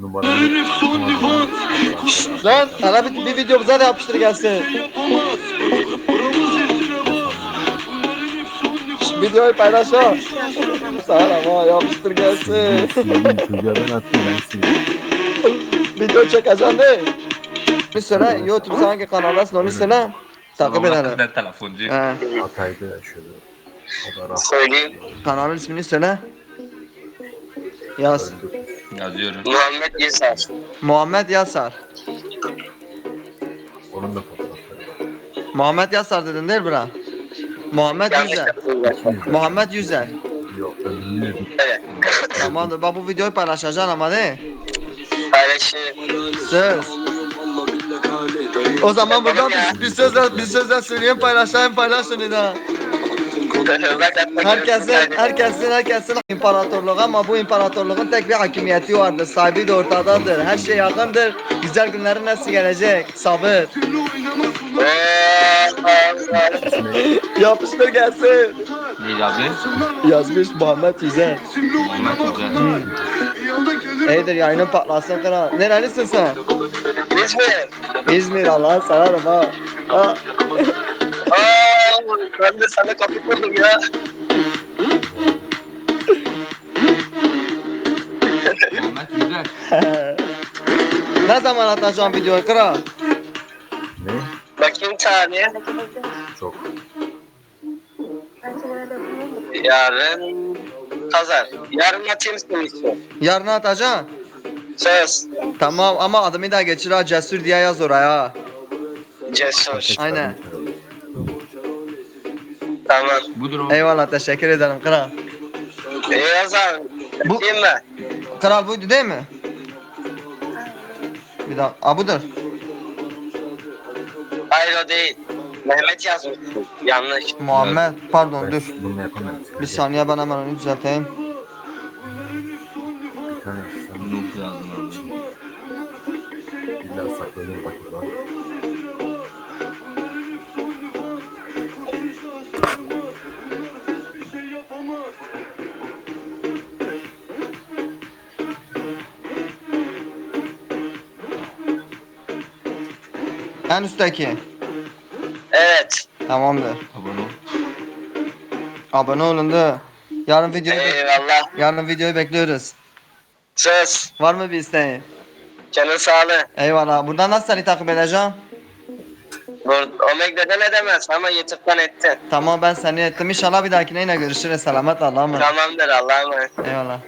numaranı Lan ana bir, bir videomuza da yapıştır gelsin. Videoyu paylaş. Sana ama yapıştır gelsin. Çocuğa ben attım ben sildim. Video çekeceğim değil. Bir söyle YouTube hangi kanaldasın onu söyle. Takip edelim. Ben telefoncu. Hatay'da yaşıyordu. Söyleyeyim. kanalın ismini söyle. Yaz. Yazıyorum. Muhammed İsa. Muhammed Yasar. Onun da fotoğrafları. Muhammed Yasar dedin değil mi? lan? Muhammed Yanlış Yüzel. yaptım. Muhammed Yüzel. Yok öldü. Evet. Tamamdır. Bak bu videoyu paylaşacaksın ama değil. Paylaşayım. Söz. O zaman buradan bir, bir sözle bir sözle söyleyeyim paylaşayım paylaşın da. Herkesin herkesin herkesin imparatorluğu ama bu imparatorluğun tek bir hakimiyeti vardır. Sahibi de ortadadır. Her şey yakındır. Güzel günlerin nasıl gelecek? Sabır. Yapıştır gelsin. Ne abi? Yazmış Muhammed Yüzel. Muhammed Güzel. İyidir yayının patlasın kral. Nerelisin sen? İzmir. İzmir Allah'ın sararım ha. ha. Ben de sana kapı kurdum ya. Muhammed Güzel. ne zaman atacağım videoyu kral? Ne? Bakayım tarihe. Çok. Yarın pazar. Yarın atayım seni işte. Yarın atacaksın. Söz. Tamam ama adımı da geçir ha Cesur diye yaz oraya ha. Cesur. Aynen. Tamam. Budur o. Eyvallah teşekkür ederim kral. İyi yazar. Bu- Bakayım mı? Kral buydu değil mi? Bir dakika. Aa budur. Hayır o değil. Mehmet yazmışsın. Yanlış. Muhammed. Pardon dur. Bunu. Bir saniye ben hemen onu düzelteyim. Bir tane sen yazdım abi. illa lan. En üstteki. Evet. Tamamdır. Abone ol. Abone olun da. Yarın videoyu Eyvallah. yarın videoyu bekliyoruz. Söz. Var mı bir isteğin? Canın sağlığı. Eyvallah. Buradan nasıl seni takip edeceğim? Bu Omega'dan edemez ama YouTube'dan ettin. Tamam ben seni ettim. İnşallah bir dahakine yine görüşürüz. Selamet Allah'a emanet. Tamamdır Allah'a emanet. Eyvallah.